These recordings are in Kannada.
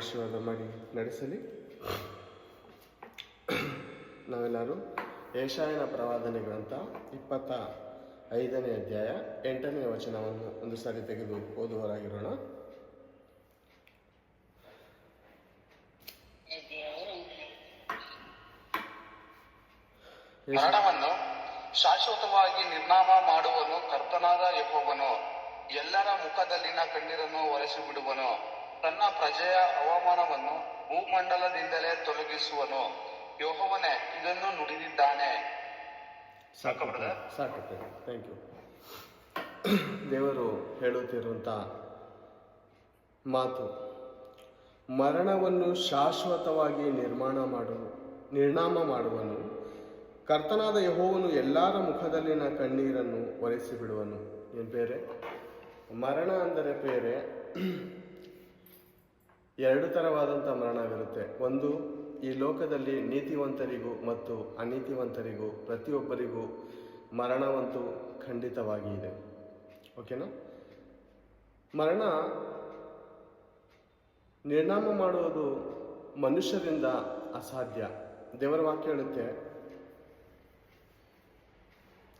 ಆಶೀರ್ವಾದ ಮಾಡಿ ನಡೆಸಲಿ. ನಾವೆಲ್ಲರೂ ಏಷಾಯನ ಪ್ರವಾದನೆ ಗ್ರಂಥ ಇಪ್ಪತ್ತ ಐದನೇ ಅಧ್ಯಾಯ ಎಂಟನೇ ವಚನವನ್ನು ಒಂದು ಸಾರಿ ತೆಗೆದು ಓದುವರಾಗಿರೋಣ ಮರಣವನ್ನು ಶಾಶ್ವತವಾಗಿ ನಿರ್ನಾಮ ಮಾಡುವನು ಕರ್ತನಾದ ಯೆಹೋವನು. ಎಲ್ಲರ ಮುಖದಲ್ಲಿನ ಕಣ್ಣೀರನ್ನು ಒರೆಸಿ ಬಿಡುವನು ತನ್ನ ಪ್ರಜೆಯ ಅವಮಾನವನ್ನು ಭೂಮಂಡಲದಿಂದಲೇ ತೊಲಗಿಸುವನು. ಯೋಹವನೇ ಇದನ್ನು ನುಡಿದಿದ್ದಾನೆ. ಸಾಕು ಥ್ಯಾಂಕ್ ಯು ದೇವರು ಹೇಳುತ್ತಿರುವಂಥ ಮಾತು ಮರಣವನ್ನು ಶಾಶ್ವತವಾಗಿ ನಿರ್ಮಾಣ ಮಾಡು ನಿರ್ಣಾಮ ಮಾಡುವನು. ಕರ್ತನಾದ ಯಹೋವನು ಎಲ್ಲರ ಮುಖದಲ್ಲಿನ ಕಣ್ಣೀರನ್ನು ಒರೆಸಿ ಬಿಡುವನು ಏನು ಬೇರೆ ಮರಣ ಅಂದರೆ ಬೇರೆ ಎರಡು ಥರವಾದಂಥ ಮರಣವಿರುತ್ತೆ ಒಂದು, ಈ ಲೋಕದಲ್ಲಿ ನೀತಿವಂತರಿಗೂ ಮತ್ತು ಅನೀತಿವಂತರಿಗೂ, ಪ್ರತಿಯೊಬ್ಬರಿಗೂ ಮರಣವಂತೂ ಖಂಡಿತವಾಗಿ ಇದೆ. ಓಕೆನಾ ಮರಣ ನಿರ್ನಾಮ ಮಾಡುವುದು ಮನುಷ್ಯರಿಂದ ಅಸಾಧ್ಯ. ದೇವರ ವಾಕ್ಯ ಹೇಳುತ್ತೆ,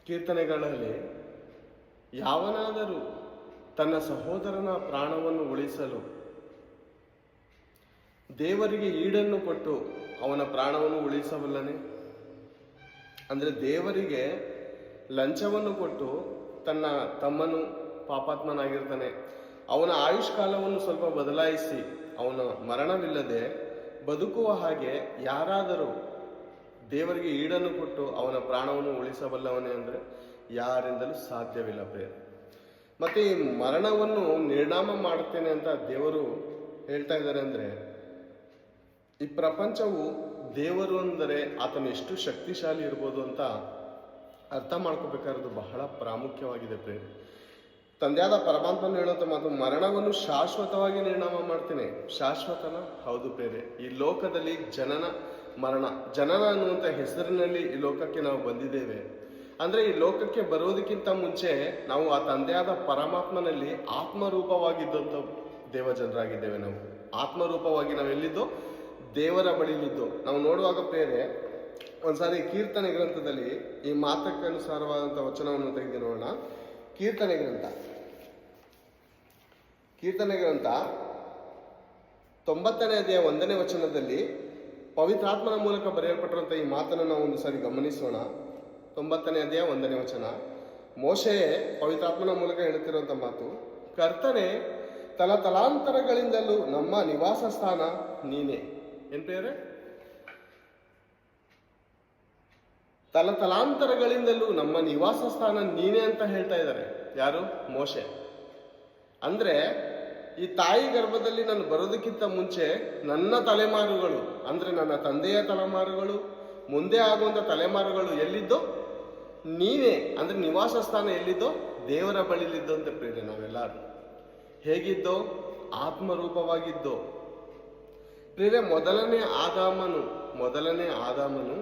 ಕೀರ್ತನೆಗಳಲ್ಲಿ ಯಾವನಾದರೂ ತನ್ನ ಸಹೋದರನ ಪ್ರಾಣವನ್ನು ಉಳಿಸಲು ದೇವರಿಗೆ ಈಡನ್ನು ಕೊಟ್ಟು ಅವನ ಪ್ರಾಣವನ್ನು ಉಳಿಸಬಲ್ಲನೆ? ಅಂದರೆ ದೇವರಿಗೆ ಲಂಚವನ್ನು ಕೊಟ್ಟು ತನ್ನ ತಮ್ಮನು ಪಾಪಾತ್ಮನಾಗಿರ್ತಾನೆ. ಅವನ ಆಯುಷ್ ಕಾಲವನ್ನು ಸ್ವಲ್ಪ ಬದಲಾಯಿಸಿ ಅವನ ಮರಣವಿಲ್ಲದೆ ಬದುಕುವ ಹಾಗೆ ಯಾರಾದರೂ ದೇವರಿಗೆ ಈಡನ್ನು ಕೊಟ್ಟು ಅವನ ಪ್ರಾಣವನ್ನು ಉಳಿಸಬಲ್ಲವನೇ ಅಂದರೆ ಯಾರಿಂದಲೂ ಸಾಧ್ಯವಿಲ್ಲ ಪ್ರೇರ ಮತ್ತು ಈ ಮರಣವನ್ನು ನಿರ್ಣಾಮ ಮಾಡುತ್ತೇನೆ ಅಂತ ದೇವರು ಹೇಳ್ತಾ ಇದ್ದಾರೆ ಅಂದರೆ ಈ ಪ್ರಪಂಚವು ದೇವರು ಅಂದರೆ ಆತನು ಎಷ್ಟು ಶಕ್ತಿಶಾಲಿ ಇರ್ಬೋದು ಅಂತ ಅರ್ಥ ಮಾಡ್ಕೋಬೇಕಾಗಿರೋದು ಬಹಳ ಪ್ರಾಮುಖ್ಯವಾಗಿದೆ ಪ್ರೇಮ. ತಂದೆಯಾದ ಪರಮಾತ್ಮನ ಹೇಳುವಂಥ ಮಾತು, ಮರಣವನ್ನು ಶಾಶ್ವತವಾಗಿ ನಿರ್ಣಾಮ ಮಾಡ್ತೇನೆ. ಶಾಶ್ವತನ? ಹೌದು ಬೇರೆ ಈ ಲೋಕದಲ್ಲಿ ಜನನ, ಮರಣ, ಜನನ ಅನ್ನುವಂಥ ಹೆಸರಿನಲ್ಲಿ ಈ ಲೋಕಕ್ಕೆ ನಾವು ಬಂದಿದ್ದೇವೆ. ಅಂದರೆ ಈ ಲೋಕಕ್ಕೆ ಬರೋದಕ್ಕಿಂತ ಮುಂಚೆ ನಾವು ಆ ತಂದೆಯಾದ ಪರಮಾತ್ಮನಲ್ಲಿ ಆತ್ಮರೂಪವಾಗಿದ್ದಂಥ ದೇವಜನರಾಗಿದ್ದೇವೆ ನಾವು. ಆತ್ಮರೂಪವಾಗಿ ನಾವು ಎಲ್ಲಿದ್ದೋ ದೇವರ ಬಳಿಲಿದ್ದು ನಾವು ನೋಡುವಾಗ ಪ್ರೇರೆ ಒಂದ್ಸಾರಿ ಕೀರ್ತನೆ ಗ್ರಂಥದಲ್ಲಿ ಈ ಮಾತಕ್ಕೆ ಅನುಸಾರವಾದಂತ ವಚನವನ್ನು ತೆಗೆದು ನೋಡೋಣ. ಕೀರ್ತನೆ ಗ್ರಂಥ. ಕೀರ್ತನೆ ಗ್ರಂಥ ತೊಂಬತ್ತನೇ ಅಧ್ಯಾಯ ಒಂದನೇ ವಚನದಲ್ಲಿ ಪವಿತ್ರಾತ್ಮನ ಮೂಲಕ ಬರೆಯಲ್ಪಟ್ಟಿರುವಂಥ ಈ ಮಾತನ್ನು ನಾವು ಒಂದು ಸಾರಿ ಗಮನಿಸೋಣ. ತೊಂಬತ್ತನೇ ಅಧ್ಯಾಯ ಒಂದನೇ ವಚನ. ಮೋಶೆಯೇ ಪವಿತ್ರಾತ್ಮನ ಮೂಲಕ ಹೇಳುತ್ತಿರುವಂಥ ಮಾತು, ಕರ್ತನೆ, ತಲತಲಾಂತರಗಳಿಂದಲೂ ನಮ್ಮ ನಿವಾಸ ಸ್ಥಾನ ನೀನೇ. ಏನ್ ಪ್ರಿಯರೇ ತಲತಲಾಂತರಗಳಿಂದಲೂ ನಮ್ಮ ನಿವಾಸ ಸ್ಥಾನ ನೀನೇ ಅಂತ ಹೇಳ್ತಾ ಇದ್ದಾರೆ. ಯಾರು? ಮೋಶೆ. ಅಂದ್ರೆ ಈ ತಾಯಿ ಗರ್ಭದಲ್ಲಿ ನಾನು ಬರೋದಕ್ಕಿಂತ ಮುಂಚೆ ನನ್ನ ತಲೆಮಾರುಗಳು, ಅಂದ್ರೆ ನನ್ನ ತಂದೆಯ ತಲೆಮಾರುಗಳು, ಮುಂದೆ ಆಗುವಂತ ತಲೆಮಾರುಗಳು ಎಲ್ಲಿದ್ದೋ, ನೀನೇ, ಅಂದ್ರೆ ನಿವಾಸ ಸ್ಥಾನ ಎಲ್ಲಿದ್ದೋ ದೇವರ ಬಳಿಲಿದ್ದೋ ಅಂತ ಪ್ರೇರೆ ನಾವೆಲ್ಲರೂ. ಹೇಗಿದ್ದೋ? ಆತ್ಮರೂಪವಾಗಿದ್ದೋ. ಪ್ರೇರೆ ಮೊದಲನೇ ಆದಾಮನು ಮೊದಲನೇ ಆದಾಮನು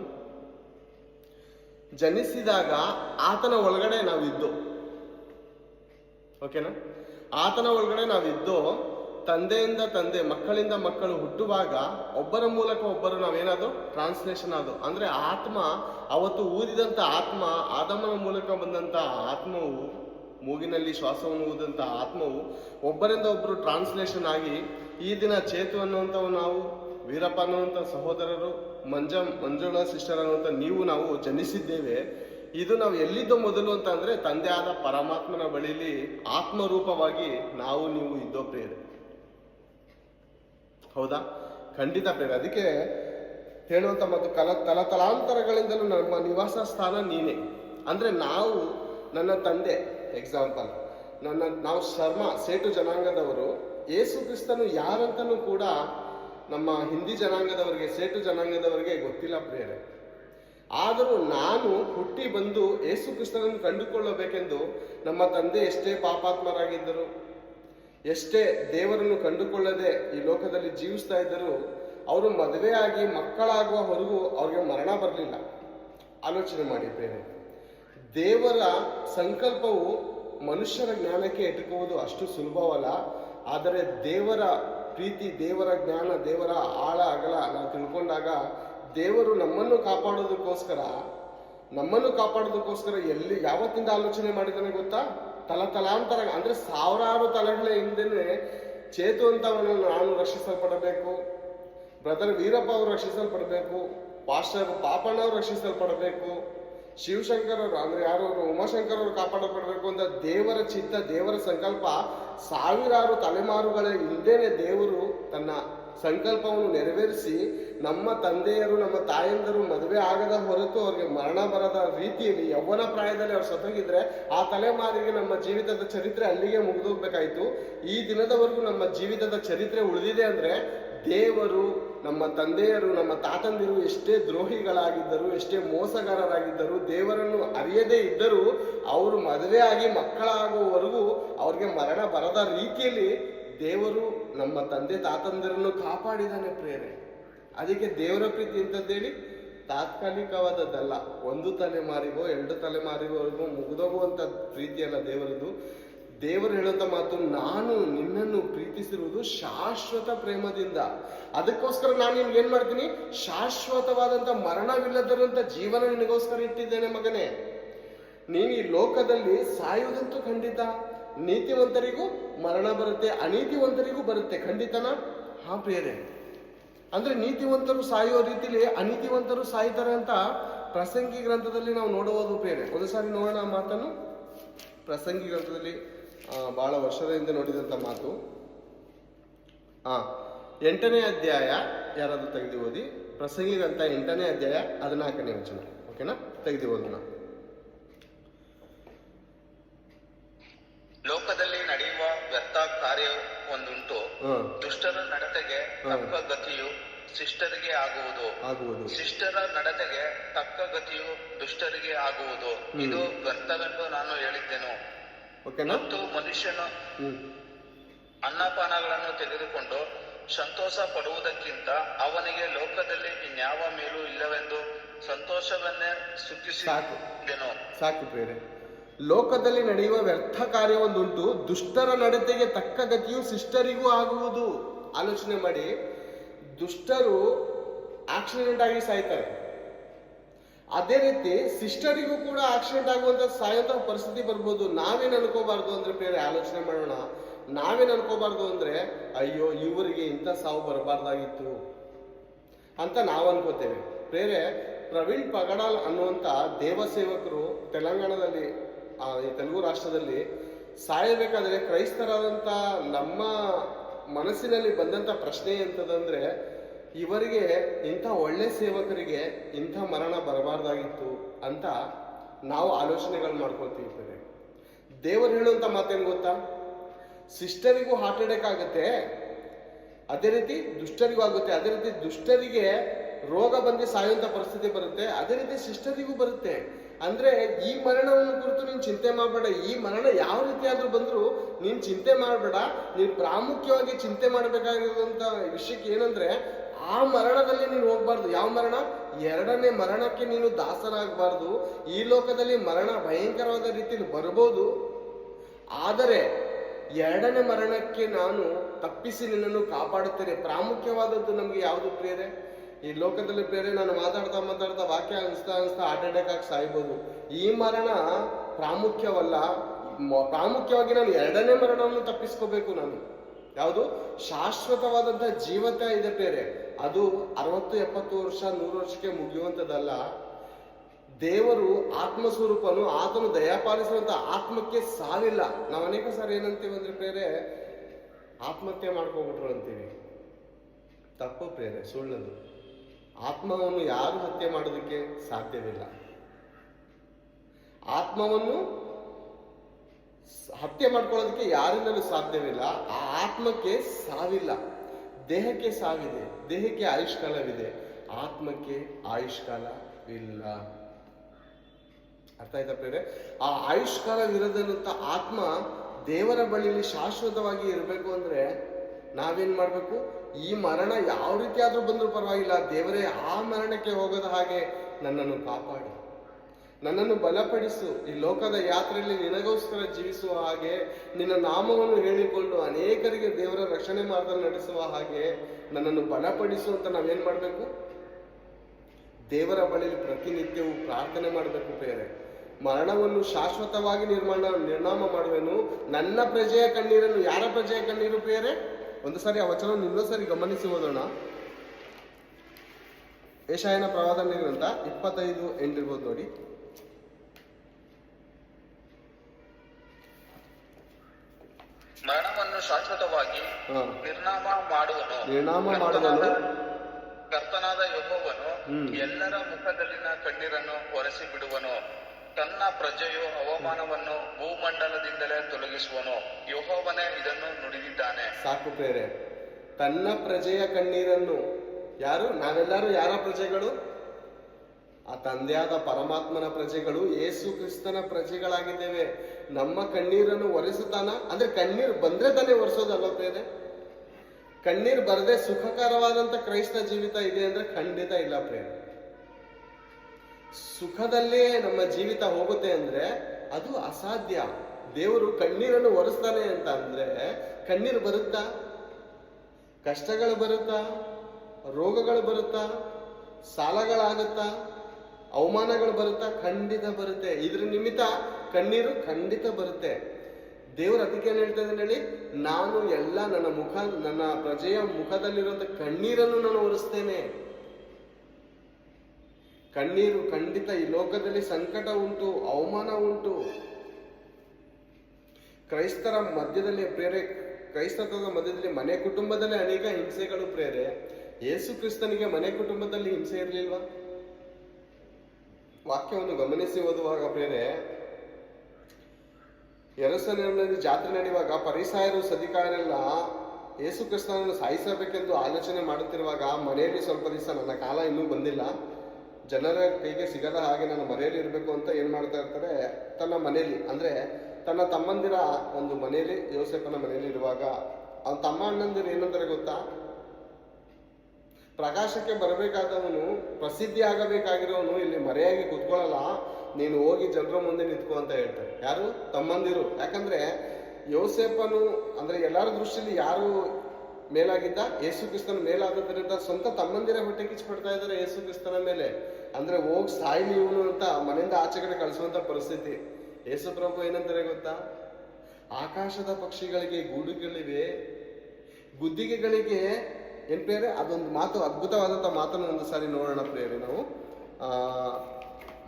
ಜನಿಸಿದಾಗ ಆತನ ಒಳಗಡೆ ನಾವಿದ್ದು. ಓಕೆನಾ ಆತನ ಒಳಗಡೆ ನಾವಿದ್ದು, ತಂದೆಯಿಂದ ತಂದೆ, ಮಕ್ಕಳಿಂದ ಮಕ್ಕಳು ಹುಟ್ಟುವಾಗ ಒಬ್ಬರ ಮೂಲಕ ಒಬ್ಬರು ನಾವೇನಾದ್ರು ಟ್ರಾನ್ಸ್ಲೇಷನ್ ಅದು ಅಂದ್ರೆ ಆತ್ಮ, ಅವತ್ತು ಊದಿದಂತ ಆತ್ಮ, ಆದಮನ ಮೂಲಕ ಬಂದಂತ ಆತ್ಮವು, ಮೂಗಿನಲ್ಲಿ ಶ್ವಾಸವನ್ನು ಊದಂತ ಆತ್ಮವು ಒಬ್ಬರಿಂದ ಒಬ್ಬರು ಟ್ರಾನ್ಸ್ಲೇಷನ್ ಆಗಿ ಈ ದಿನ ಚೇತು ಅನ್ನುವಂಥವು ನಾವು, ವೀರಪ್ಪ ಅನ್ನುವಂಥ ಸಹೋದರರು, ಮಂಜ, ಮಂಜುಳಾ ಸಿಸ್ಟರ್ ಅನ್ನುವಂಥ ನೀವು ನಾವು ಜನಿಸಿದ್ದೇವೆ. ಇದು ನಾವು ಎಲ್ಲಿದ್ದು ಮೊದಲು ಅಂತ ಅಂದ್ರೆ ತಂದೆ ಆದ ಪರಮಾತ್ಮನ ಬಳಿಲಿ ಆತ್ಮರೂಪವಾಗಿ ನಾವು, ನೀವು ಇದ್ದೋ ಪ್ರೇರೆ. ಹೌದಾ? ಖಂಡಿತ ಪ್ರೇರೆ. ಅದಕ್ಕೆ ಹೇಳುವಂತ ಮತ್ತು ಕಲ, ತಲತಲಾಂತರಗಳಿಂದಲೂ ನಮ್ಮ ನಿವಾಸ ಸ್ಥಾನ ನೀನೆ. ಅಂದ್ರೆ ನಾವು, ನನ್ನ ತಂದೆ ಎಕ್ಸಾಂಪಲ್ ನನ್ನ, ನಾವು ಶರ್ಮ, ಸೇಟು ಜನಾಂಗದವರು. ಏಸು ಕ್ರಿಸ್ತನು ಯಾರಂತನೂ ಕೂಡ ನಮ್ಮ ಹಿಂದಿ ಜನಾಂಗದವರಿಗೆ, ಸೇಟು ಜನಾಂಗದವರಿಗೆ ಗೊತ್ತಿಲ್ಲ ಪ್ರೇರೆ ಆದರೂ ನಾನು ಹುಟ್ಟಿ ಬಂದು ಏಸು ಕ್ರಿಸ್ತನನ್ನು ಕಂಡುಕೊಳ್ಳಬೇಕೆಂದು ನಮ್ಮ ತಂದೆ ಎಷ್ಟೇ ಪಾಪಾತ್ಮರಾಗಿದ್ದರು, ಎಷ್ಟೇ ದೇವರನ್ನು ಕಂಡುಕೊಳ್ಳದೆ ಈ ಲೋಕದಲ್ಲಿ ಜೀವಿಸ್ತಾ ಇದ್ದರೂ, ಅವರು ಮದುವೆಯಾಗಿ ಮಕ್ಕಳಾಗುವ ಹೊರಗೂ ಅವ್ರಿಗೆ ಮರಣ ಬರಲಿಲ್ಲ. ಆಲೋಚನೆ ಮಾಡಿ ಪ್ರೇರೆ ದೇವರ ಸಂಕಲ್ಪವು ಮನುಷ್ಯರ ಜ್ಞಾನಕ್ಕೆ ಎಟುಕುವುದು ಅಷ್ಟು ಸುಲಭವಲ್ಲ. ಆದರೆ ದೇವರ ಪ್ರೀತಿ, ದೇವರ ಜ್ಞಾನ, ದೇವರ ಆಳ, ಅಗಲ ನಾವು ತಿಳ್ಕೊಂಡಾಗ ದೇವರು ನಮ್ಮನ್ನು ಕಾಪಾಡೋದಕ್ಕೋಸ್ಕರ ನಮ್ಮನ್ನು ಕಾಪಾಡೋದಕ್ಕೋಸ್ಕರ ಎಲ್ಲಿ ಯಾವತ್ತಿಂದ ಆಲೋಚನೆ ಮಾಡಿದ್ದಾನೆ ಗೊತ್ತಾ? ತಲ ತಲಾಂತರ ಅಂದ್ರೆ ಸಾವಿರಾರು ತಲೆಗಳ ಹಿಂದೆನೆ ಚೇತು ನಾನು ರಕ್ಷಿಸಲ್ಪಡಬೇಕು, ಬ್ರದರ್ ವೀರಪ್ಪ ಅವರು ರಕ್ಷಿಸಲ್ಪಡಬೇಕು, ಪಾಸ್ಟರ್ ಪಾಪಣ್ಣವರು ರಕ್ಷಿಸಲ್ಪಡಬೇಕು ಶಿವಶಂಕರ್ ಅವರು ಅಂದ್ರೆ ಯಾರು? ಅವರು ಉಮಾಶಂಕರ್ ಅವರು ಕಾಪಾಡಲ್ಪಡಬೇಕು ಅಂತ ದೇವರ ಚಿತ್ತ, ದೇವರ ಸಂಕಲ್ಪ ಸಾವಿರಾರು ತಲೆಮಾರುಗಳ ಹಿಂದೆನೆ ದೇವರು ತನ್ನ ಸಂಕಲ್ಪವನ್ನು ನೆರವೇರಿಸಿ ನಮ್ಮ ತಂದೆಯರು, ನಮ್ಮ ತಾಯಂದರು ಮದುವೆ ಆಗದ ಹೊರತು ಅವ್ರಿಗೆ ಮರಣ ಬರದ ರೀತಿಯಲ್ಲಿ ಯೌವನ ಪ್ರಾಯದಲ್ಲಿ ಅವ್ರು ಸತ್ತೋಗಿದ್ರೆ ಆ ತಲೆಮಾರಿಗೆ ನಮ್ಮ ಜೀವಿತದ ಚರಿತ್ರೆ ಅಲ್ಲಿಗೆ ಮುಗಿದೋಗ್ಬೇಕಾಯ್ತು. ಈ ದಿನದವರೆಗೂ ನಮ್ಮ ಜೀವಿತದ ಚರಿತ್ರೆ ಉಳಿದಿದೆ ಅಂದ್ರೆ ದೇವರು ನಮ್ಮ ತಂದೆಯರು, ನಮ್ಮ ತಾತಂದಿರು ಎಷ್ಟೇ ದ್ರೋಹಿಗಳಾಗಿದ್ದರು, ಎಷ್ಟೇ ಮೋಸಗಾರರಾಗಿದ್ದರು, ದೇವರನ್ನು ಅರಿಯದೇ ಇದ್ದರೂ ಅವರು ಮದುವೆ ಆಗಿ ಮಕ್ಕಳಾಗುವವರೆಗೂ ಅವ್ರಿಗೆ ಮರಣ ಬರದ ರೀತಿಯಲ್ಲಿ ದೇವರು ನಮ್ಮ ತಂದೆ ತಾತಂದಿರನ್ನು ಕಾಪಾಡಿದಾನೆ ಪ್ರೇರೆ ಅದಕ್ಕೆ ದೇವರ ಪ್ರೀತಿ ಅಂತಂದೇಳಿ ತಾತ್ಕಾಲಿಕವಾದದ್ದಲ್ಲ. ಒಂದು ತಲೆಮಾರಿಗೋ, ಎರಡು ತಲೆಮಾರಿಗೋವರೆಗೂ ಮುಗಿದೋಗುವಂಥ ಪ್ರೀತಿಯಲ್ಲ ದೇವರದು ದೇವರು ಹೇಳುವಂತ ಮಾತು, ನಾನು ನಿನ್ನನ್ನು ಪ್ರೀತಿಸಿರುವುದು ಶಾಶ್ವತ ಪ್ರೇಮದಿಂದ. ಅದಕ್ಕೋಸ್ಕರ ನಾನು ನಿನ್ಗೆ ಏನ್ ಮಾಡ್ತೀನಿ? ಶಾಶ್ವತವಾದಂತ ಮರಣವಿಲ್ಲದಂತ ಜೀವನ ನಿನಗೋಸ್ಕರ ಇಟ್ಟಿದ್ದೇನೆ ಮಗನೇ. ನೀನು ಈ ಲೋಕದಲ್ಲಿ ಸಾಯುವುದಂತೂ ಖಂಡಿತ, ನೀತಿವಂತರಿಗೂ ಮರಣ ಬರುತ್ತೆ, ಅನೀತಿವಂತರಿಗೂ ಬರುತ್ತೆ, ಖಂಡಿತನಾ? ಹಾ ಪ್ರಿಯರೇ. ಅಂದ್ರೆ ನೀತಿವಂತರು ಸಾಯುವ ರೀತಿಲಿ ಅನೀತಿವಂತರು ಸಾಯ್ತಾರೆ ಅಂತ ಪ್ರಸಂಗಿ ಗ್ರಂಥದಲ್ಲಿ ನಾವು ನೋಡಬಹುದು ಪ್ರಿಯರೇ. ಒಂದು ಸಾರಿ ನೋಡೋಣ ಮಾತನ್ನು. ಪ್ರಸಂಗಿ ಗ್ರಂಥದಲ್ಲಿ ಆ, ಬಹಳ ವರ್ಷದ ಹಿಂದೆ ನೋಡಿದಂಥ ಮಾತು. ಆ ಎಂಟನೇ ಅಧ್ಯಾಯ ಯಾರಾದರೂ ತೆಗೆದು ಓದಿ. ಪ್ರಸಂಗಿಗಂತ ಎಂಟನೇ ಅಧ್ಯಾಯ ಹದಿನಾಲ್ಕನೇ ವಚನ. ಓಕೆನಾ ತೆಗೆದು ಓದೋಣ. ಲೋಕದಲ್ಲಿ ನಡೆಯುವ ವ್ಯರ್ಥ ಕಾರ್ಯ ಒಂದುಂಟು. ದುಷ್ಟರ ನಡತೆಗೆ ತಕ್ಕ ಗತಿಯು ಶಿಷ್ಟರಿಗೆ ಆಗುವುದು. ಆಗುವುದು. ಶಿಷ್ಟರ ನಡತೆಗೆ ತಕ್ಕ ಗತಿಯು ದುಷ್ಟರಿಗೆ ಆಗುವುದು. ಇದು ವ್ಯರ್ಥವೆಂದು ನಾನು ಹೇಳಿದ್ದೆನು. ಓಕೆನಾ? ಮತ್ತು ಮನುಷ್ಯನು ಅನ್ನಪಾನಗಳನ್ನು ತೆಗೆದುಕೊಂಡು ಸಂತೋಷ ಪಡುವುದಕ್ಕಿಂತ ಅವನಿಗೆ ಲೋಕದಲ್ಲಿ ಇನ್ಯಾವ ಮೇಲೂ ಇಲ್ಲವೆಂದು ಸಂತೋಷವನ್ನೇ ಸುಖಿಸಿ ಸಾಕು ಬೇರೆ ಲೋಕದಲ್ಲಿ ನಡೆಯುವ ವ್ಯರ್ಥ ಕಾರ್ಯವೊಂದುಂಟು ದುಷ್ಟರ ನಡತೆಗೆ ತಕ್ಕ ಗತಿಯು ಶಿಷ್ಟರಿಗೂ ಆಗುವುದು. ಆಲೋಚನೆ ಮಾಡಿ. ದುಷ್ಟರು ಆಕ್ಸಿಡೆಂಟ್ ಆಗಿ ಸಾಯ್ತಾರೆ. ಅದೇ ರೀತಿ ಸಿಸ್ಟರಿಗೂ ಕೂಡ ಆಕ್ಸಿಡೆಂಟ್ ಆಗುವಂತ ಸಾಯುವಂತ ಪರಿಸ್ಥಿತಿ ಬರ್ಬೋದು. ನಾವೇನು ಅನ್ಕೋಬಾರ್ದು ಅಂದ್ರೆ ಬೇರೆ ಆಲೋಚನೆ ಮಾಡೋಣ. ನಾವೇನು ಅನ್ಕೋಬಾರ್ದು ಅಂದ್ರೆ ಅಯ್ಯೋ ಇವರಿಗೆ ಇಂಥ ಸಾವು ಬರಬಾರ್ದಾಗಿತ್ತು ಅಂತ ನಾವು ಅನ್ಕೋತೇವೆ. ಬೇರೆ ಪ್ರವೀಣ್ ಪಗಡಾಲ್ ಅನ್ನುವಂತ ದೇವಸೇವಕರು ತೆಲಂಗಾಣದಲ್ಲಿ ಆ, ಈ ತೆಲುಗು ರಾಷ್ಟ್ರದಲ್ಲಿ ಸಾಯಬೇಕಾದ್ರೆ ಕ್ರೈಸ್ತರಾದಂಥ ನಮ್ಮ ಮನಸ್ಸಿನಲ್ಲಿ ಬಂದಂತ ಪ್ರಶ್ನೆ ಎಂತದಂದ್ರೆ ಇವರಿಗೆ ಇಂಥ ಒಳ್ಳೆ ಸೇವಕರಿಗೆ ಇಂಥ ಮರಣ ಬರಬಾರ್ದಾಗಿತ್ತು ಅಂತ ನಾವು ಆಲೋಚನೆಗಳು ಮಾಡ್ಕೊಳ್ತಿರ್ತೇವೆ. ದೇವರು ಹೇಳುವಂಥ ಮಾತೇನು ಗೊತ್ತಾ? ಸಿಸ್ಟರಿಗೂ ಹಾರ್ಟ್ ಅಟ್ಯಾಕ್ ಆಗುತ್ತೆ. ಅದೇ ರೀತಿ ದುಷ್ಟರಿಗೂ ಆಗುತ್ತೆ. ಅದೇ ರೀತಿ ದುಷ್ಟರಿಗೆ ರೋಗ ಬಂದು ಸಾಯುವಂಥ ಪರಿಸ್ಥಿತಿ ಬರುತ್ತೆ. ಅದೇ ರೀತಿ ಸಿಸ್ಟರಿಗೂ ಬರುತ್ತೆ. ಅಂದ್ರೆ ಈ ಮರಣವನ್ನು ಕುರಿತು ನೀನು ಚಿಂತೆ ಮಾಡಬೇಡ. ಈ ಮರಣ ಯಾವ ರೀತಿ ಬಂದರೂ ನೀನ್ ಚಿಂತೆ ಮಾಡಬೇಡ. ನೀನು ಪ್ರಾಮುಖ್ಯವಾಗಿ ಚಿಂತೆ ಮಾಡಬೇಕಾಗಿರುವಂಥ ವಿಷಯಕ್ಕೆ ಏನಂದ್ರೆ ಆ ಮರಣದಲ್ಲಿ ನೀನು ಹೋಗ್ಬಾರ್ದು. ಯಾವ ಮರಣ? ಎರಡನೇ ಮರಣಕ್ಕೆ ನೀನು ದಾಸರಾಗಬಾರ್ದು ಈ ಲೋಕದಲ್ಲಿ ಮರಣ ಭಯಂಕರವಾದ ರೀತಿಯಲ್ಲಿ ಬರ್ಬೋದು ಆದರೆ ಎರಡನೇ ಮರಣಕ್ಕೆ ನಾನು ತಪ್ಪಿಸಿ ನಿನ್ನನ್ನು ಕಾಪಾಡುತ್ತೇನೆ. ಪ್ರಾಮುಖ್ಯವಾದದ್ದು ನಮಗೆ ಯಾವುದು ಪ್ರೇರೆ ಈ ಲೋಕದಲ್ಲಿ ಬೇರೆ ನಾನು ಮಾತಾಡ್ತಾ ಮಾತಾಡ್ತಾ ವಾಕ್ಯ ಅನಿಸ್ತಾ ಅನಿಸ್ತಾ ಹಾರ್ಟ್ ಅಟ್ಯಾಕ್ ಆಗಿ ಸಾಯ್ಬೋದು. ಈ ಮರಣ ಪ್ರಾಮುಖ್ಯವಲ್ಲ. ಪ್ರಾಮುಖ್ಯವಾಗಿ ನಾನು ಎರಡನೇ ಮರಣವನ್ನು ತಪ್ಪಿಸ್ಕೋಬೇಕು ನಾನು. ಯಾವುದು? ಶಾಶ್ವತವಾದಂತಹ ಜೀವತ ಇದೆ ಬೇರೆ ಅದು ಅರವತ್ತು, ಎಪ್ಪತ್ತು ವರ್ಷ, ನೂರು ವರ್ಷಕ್ಕೆ ಮುಗಿಯುವಂಥದ್ದಲ್ಲ. ದೇವರು ಆತ್ಮಸ್ವರೂಪನು, ಆತನು ದಯಾಪಾಲಿಸುವಂತ ಆತ್ಮಕ್ಕೆ ಸಾವಿಲ್ಲ ನಾವು ಅನೇಕ ಸಾರಿ ಏನಂತೀವಿ ಅಂದ್ರೆ ಬೇರೆ ಆತ್ಮಹತ್ಯೆ ಮಾಡ್ಕೊಬಿಟ್ರು ಅಂತೀವಿ. ತಪ್ಪು ಪ್ರೇರೆ, ಸುಳ್ಳದು. ಆತ್ಮವನ್ನು ಯಾರು ಹತ್ಯೆ ಮಾಡೋದಕ್ಕೆ ಸಾಧ್ಯವಿಲ್ಲ. ಆತ್ಮವನ್ನು ಹತ್ಯೆ ಮಾಡ್ಕೊಳ್ಳೋದಕ್ಕೆ ಯಾರಿಂದಲೂ ಸಾಧ್ಯವಿಲ್ಲ. ಆ ಆತ್ಮಕ್ಕೆ ಸಾವಿಲ್ಲ. ದೇಹಕ್ಕೆ ಸಾವಿದೆ ದೇಹಕ್ಕೆ ಆಯುಷ್ಕಾಲವಿದೆ. ಆತ್ಮಕ್ಕೆ ಆಯುಷ್ಕಾಲವಿಲ್ಲ ಅರ್ಥ ಆಯ್ತಾ ಪ್ರೇರೆ ಆ ಆಯುಷ್ಕಾಲವಿರದಂತ ಆತ್ಮ ದೇವರ ಬಳಿಯಲ್ಲಿ ಶಾಶ್ವತವಾಗಿ ಇರಬೇಕು ಅಂದ್ರೆ ನಾವೇನ್ ಮಾಡ್ಬೇಕು? ಈ ಮರಣ ಯಾವ ರೀತಿ ಆದ್ರೂ ಬಂದ್ರೂ ಪರವಾಗಿಲ್ಲ. ದೇವರೇ ಆ ಮರಣಕ್ಕೆ ಹೋಗದ ಹಾಗೆ ನನ್ನನ್ನು ಕಾಪಾಡಿ. ನನ್ನನ್ನು ಬಲಪಡಿಸು. ಈ ಲೋಕದ ಯಾತ್ರೆಯಲ್ಲಿ ನಿನಗೋಸ್ಕರ ಜೀವಿಸುವ ಹಾಗೆ, ನಿನ್ನ ನಾಮವನ್ನು ಹೇಳಿಕೊಂಡು ಅನೇಕರಿಗೆ ದೇವರ ರಕ್ಷಣೆ ಮಾರ್ಗ ನಡೆಸುವ ಹಾಗೆ ನನ್ನನ್ನು ಬಲಪಡಿಸು ಅಂತ ನಾವೇನ್ ಮಾಡಬೇಕು? ದೇವರ ಬಳಿಯಲ್ಲಿ ಪ್ರತಿನಿತ್ಯವೂ ಪ್ರಾರ್ಥನೆ ಮಾಡಬೇಕು ಬೇರೆ ಮರಣವನ್ನು ಶಾಶ್ವತವಾಗಿ ನಿರ್ಮಾಣ, ನಿರ್ನಾಮ ಮಾಡುವೆನು. ನನ್ನ ಪ್ರಜೆಯ ಕಣ್ಣೀರನ್ನು ಯಾರ ಪ್ರಜೆಯ ಕಣ್ಣೀರು ಬೇರೆ ಒಂದು ಸಾರಿ ಆ ವಚನವನ್ನು ಇನ್ನೊಂದು ಸಾರಿ ಗಮನಿಸಿ ಓದೋಣ. ಏಷಾಯನ ಪ್ರವಾದನೆ ಗ್ರಂಥ ಇಪ್ಪತ್ತೈದು ಎಂಟಿರ್ಬೋದು ನೋಡಿ ಮರಣವನ್ನು ಶಾಶ್ವತವಾಗಿ ನಿರ್ನಾಮ ಮಾಡುವನು. ನಿರ್ನಾಮ ಮಾಡುವನು. ಕರ್ತನಾದ ಯೆಹೋವನು ಎಲ್ಲರ ಮುಖದಲ್ಲಿನ ಕಣ್ಣೀರನ್ನು ಒರೆಸಿ ಬಿಡುವನು. ತನ್ನ ಪ್ರಜೆಯು ಅವಮಾನವನ್ನು ಭೂಮಂಡಲದಿಂದಲೇ ತೊಲಗಿಸುವನು. ಯೋಹೋವನೇ ಇದನ್ನು ನುಡಿದಿದ್ದಾನೆ. ಸಾಕು ಬೇರೆ ತನ್ನ ಪ್ರಜೆಯ ಕಣ್ಣೀರನ್ನು ಯಾರು? ನಾವೆಲ್ಲರೂ ಯಾರ ಪ್ರಜೆಗಳು? ಆ ತಂದೆಯಾದ ಪರಮಾತ್ಮನ ಪ್ರಜೆಗಳು ಯೇಸು ಕ್ರಿಸ್ತನ ಪ್ರಜೆಗಳಾಗಿದ್ದೇವೆ. ನಮ್ಮ ಕಣ್ಣೀರನ್ನು ಒರೆಸುತ್ತಾನ? ಅಂದ್ರೆ ಕಣ್ಣೀರು ಬಂದ್ರೆ ತಾನೇ ಒರೆಸೋದಲ್ಲ ಬೇರೆ ಕಣ್ಣೀರು ಬರದೆ ಸುಖಕರವಾದಂತ ಕ್ರೈಸ್ತ ಜೀವಿತ ಇದೆ ಅಂದ್ರೆ ಖಂಡಿತ ಇಲ್ಲ ಪ್ರೇಮ ಸುಖದಲ್ಲೇ ನಮ್ಮ ಜೀವಿತ ಹೋಗುತ್ತೆ ಅಂದ್ರೆ ಅದು ಅಸಾಧ್ಯ. ದೇವರು ಕಣ್ಣೀರನ್ನು ಒರೆಸ್ತಾನೆ ಅಂತ ಅಂದ್ರೆ ಕಣ್ಣೀರು ಬರುತ್ತಾ? ಕಷ್ಟಗಳು ಬರುತ್ತಾ? ರೋಗಗಳು ಬರುತ್ತಾ? ಸಾಲಗಳಾಗುತ್ತಾ? ಅವಮಾನಗಳು ಬರುತ್ತಾ? ಖಂಡಿತ ಬರುತ್ತೆ. ಇದ್ರ ನಿಮಿತ್ತ ಕಣ್ಣೀರು ಖಂಡಿತ ಬರುತ್ತೆ. ದೇವರು ಅದಕ್ಕೆ ಏನು ಹೇಳ್ತಾ ಇದ್ದಾನೆ ಹೇಳಿ? ನಾನು ಎಲ್ಲ ನನ್ನ ಮುಖ, ನನ್ನ ಪ್ರಜೆಯ ಮುಖದಲ್ಲಿರುವಂತ ಕಣ್ಣೀರನ್ನು ನಾನು ಒರೆಸ್ತೇನೆ ಕಣ್ಣೀರು ಖಂಡಿತ ಈ ಲೋಕದಲ್ಲಿ ಸಂಕಟ ಉಂಟು, ಅವಮಾನ ಉಂಟು. ಕ್ರೈಸ್ತರ ಮಧ್ಯದಲ್ಲಿ ಪ್ರೇರೆ, ಕ್ರೈಸ್ತತ್ವದ ಮಧ್ಯದಲ್ಲಿ ಮನೆ ಕುಟುಂಬದಲ್ಲಿ ಅನೇಕ ಹಿಂಸೆಗಳು ಪ್ರೇರೆ. ಯೇಸು ಕ್ರಿಸ್ತನಿಗೆ ಮನೆ ಕುಟುಂಬದಲ್ಲಿ ಹಿಂಸೆ ಇರಲಿಲ್ವಾ? ವಾಕ್ಯವನ್ನು ಗಮನಿಸಿ ಓದುವಾಗ ಪ್ರೇರೆ ಎರಸನಲ್ಲಿ ಜಾತ್ರೆ ನಡೆಯುವಾಗ ಪರಿಸಾಯರು ಸದಿಕಾಯರೆಲ್ಲ ಯೇಸು ಕ್ರಿಸ್ತನನ್ನು ಸಾಯಿಸಬೇಕೆಂದು ಆಲೋಚನೆ ಮಾಡುತ್ತಿರುವಾಗ ಮನೆಯಲ್ಲಿ ಸ್ವಲ್ಪ ದಿವಸ ನನ್ನ ಕಾಲ ಇನ್ನೂ ಬಂದಿಲ್ಲ. ಜನರ ಕೈಗೆ ಸಿಗದ ಹಾಗೆ ನಾನು ಮನೆಯಲ್ಲಿ ಇರಬೇಕು ಅಂತ ಏನು ಮಾಡ್ತಾ ಇರ್ತಾರೆ? ತನ್ನ ಮನೆಯಲ್ಲಿ, ಅಂದರೆ ತನ್ನ ತಮ್ಮಂದಿರ ಒಂದು ಮನೆಯಲ್ಲಿ, ಯೋಸೆಫನ ಮನೆಯಲ್ಲಿ ಇರುವಾಗ. ಅವನ ತಮ್ಮ ಅಣ್ಣಂದಿರು ಏನಂತಾರೆ ಗೊತ್ತಾ? ಪ್ರಕಾಶಕ್ಕೆ ಬರಬೇಕಾದವನು ಪ್ರಸಿದ್ಧಿ ಆಗಬೇಕಾಗಿರೋನು ಇಲ್ಲಿ ಮರೆಯಾಗಿ ಕುತ್ಕೊಳ್ಳಲ್ಲ. ನೀನು ಹೋಗಿ ಜನರ ಮುಂದೆ ನಿಂತ್ಕೋ ಅಂತ ಹೇಳ್ತಾರೆ. ಯಾರು? ತಮ್ಮಂದಿರು. ಯಾಕಂದ್ರೆ ಯೋಸೇಪನು ಅಂದ್ರೆ ಎಲ್ಲರ ದೃಷ್ಟಿಯಲ್ಲಿ ಯಾರು ಮೇಲಾಗಿದ್ದ? ಯೇಸು ಕ್ರಿಸ್ತನ ಮೇಲಾದದ್ರಿಂದ ಸ್ವಂತ ತಮ್ಮಂದಿರ ಹೊಟ್ಟೆ ಕಿಚ್ಚು ಇದ್ದಾರೆ ಯೇಸು ಕ್ರಿಸ್ತನ ಮೇಲೆ. ಅಂದ್ರೆ ಹೋಗಿ ಸಾಯಿಲಿ ಇವನು ಅಂತ ಮನೆಯಿಂದ ಆಚೆ ಕಡೆ ಕಳಿಸುವಂತ ಪರಿಸ್ಥಿತಿ. ಯೇಸು ಪ್ರಭು ಏನಂತಾರೆ ಗೊತ್ತಾ? ಆಕಾಶದ ಪಕ್ಷಿಗಳಿಗೆ ಗೂಡುಗಳಿವೆ, ಗುದ್ದಿಗೆಗಳಿಗೆ, ಏನ್ ಪ್ರೇರೆ ಅದೊಂದು ಮಾತು ಅದ್ಭುತವಾದಂತ ಮಾತನ್ನು ಒಂದು ಸಾರಿ ನೋಡೋಣ ಪ್ರೇರೆ ನಾವು. ಆ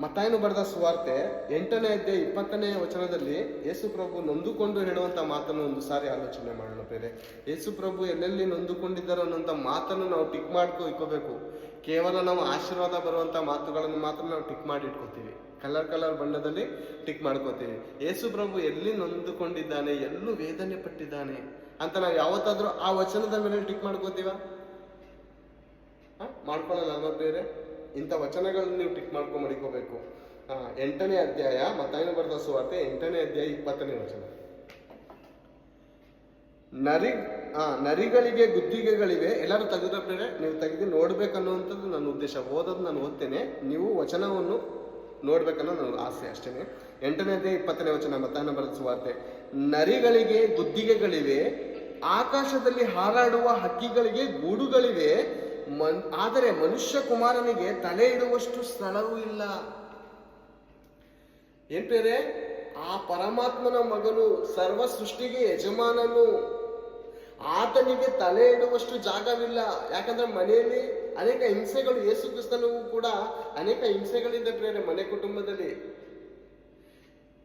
ಮತ್ತಾಯನು ಬರೆದ ಸುವಾರ್ತೆ ಎಂಟನೇ ಅಧ್ಯಾಯ ಇಪ್ಪತ್ತನೇ ವಚನದಲ್ಲಿ ಯೇಸು ಪ್ರಭು ನೊಂದುಕೊಂಡು ಹೇಳುವಂಥ ಮಾತನ್ನು ಒಂದು ಸಾರಿ ಆಲೋಚನೆ ಮಾಡೋಣ ಬೇರೆ ಯೇಸು ಪ್ರಭು ಎಲ್ಲೆಲ್ಲಿ ನೊಂದುಕೊಂಡಿದ್ದಾರೋ ಅನ್ನೋಂಥ ಮಾತನ್ನು ನಾವು ಟಿಕ್ ಮಾಡ್ಕೊ ಇಕ್ಕೋಬೇಕು. ಕೇವಲ ನಾವು ಆಶೀರ್ವಾದ ಬರುವಂತ ಮಾತುಗಳನ್ನು ಮಾತ್ರ ನಾವು ಟಿಕ್ ಮಾಡಿ ಇಟ್ಕೋತೀವಿ. ಕಲರ್ ಕಲರ್ ಬಣ್ಣದಲ್ಲಿ ಟಿಕ್ ಮಾಡ್ಕೋತೀವಿ. ಯೇಸು ಪ್ರಭು ಎಲ್ಲಿ ನೊಂದುಕೊಂಡಿದ್ದಾನೆ, ಎಲ್ಲೂ ವೇದನೆ ಪಟ್ಟಿದ್ದಾನೆ ಅಂತ ನಾವು ಯಾವತ್ತಾದರೂ ಆ ವಚನದ ಮೇಲೆ ಟಿಕ್ ಮಾಡ್ಕೋತೀವ? ಮಾಡ್ಕೊಳ್ಳಲ್ಲ ಬೇರೆ ಇಂಥ ವಚನಗಳನ್ನು ನೀವು ಟಿಕ್ ಮಾಡ್ಕೊಂಡು ಮಡಿಕೋಬೇಕು. ಎಂಟನೇ ಅಧ್ಯಾಯ, ಮತ್ತಾಯನ ಬರೆದ ಸುವಾರ್ತೆ ಎಂಟನೇ ಅಧ್ಯಾಯ ಇಪ್ಪತ್ತನೇ ವಚನ. ನರಿ ನರಿಗಳಿಗೆ ಗುದ್ದಿಗೆಗಳಿವೆ ಎಲ್ಲರೂ ತೆಗೆದ ಪ್ರೇರೆ ನೀವು ತೆಗೆದು ನೋಡ್ಬೇಕನ್ನುವಂಥದ್ದು ನನ್ನ ಉದ್ದೇಶ. ಓದೋದು ನಾನು ಓದ್ತೇನೆ, ನೀವು ವಚನವನ್ನು ನೋಡ್ಬೇಕನ್ನೋ ನನ್ನ ಆಸೆ ಎಂಟನೇ ಅಧ್ಯಾಯ ಇಪ್ಪತ್ತನೇ ವಚನ, ಮತ್ತಾಯನ ಬರೆದ ಸುವಾರ್ತೆ. ನರಿಗಳಿಗೆ ಗುದ್ದಿಗೆಗಳಿವೆ ಆಕಾಶದಲ್ಲಿ ಹಾರಾಡುವ ಹಕ್ಕಿಗಳಿಗೆ ಗೂಡುಗಳಿವೆ ಮನ್, ಆದರೆ ಮನುಷ್ಯ ಕುಮಾರನಿಗೆ ತಲೆ ಇಡುವಷ್ಟು ಸ್ಥಳವೂ ಇಲ್ಲ. ಏನ್ ಬೇರೆ ಆ ಪರಮಾತ್ಮನ ಮಗನು ಸರ್ವ ಸೃಷ್ಟಿಗೆ ಯಜಮಾನನು. ಆತನಿಗೆ ತಲೆ ಇಡುವಷ್ಟು ಜಾಗವಿಲ್ಲ. ಯಾಕಂದ್ರೆ ಮನೆಯಲ್ಲಿ ಅನೇಕ ಹಿಂಸೆಗಳು ಯೇಸು ಕ್ರಿಸ್ತನಿಗೂ ಕೂಡ ಅನೇಕ ಹಿಂಸೆಗಳಿಂದ ಪ್ರೇರೆ ಮನೆ ಕುಟುಂಬದಲ್ಲಿ.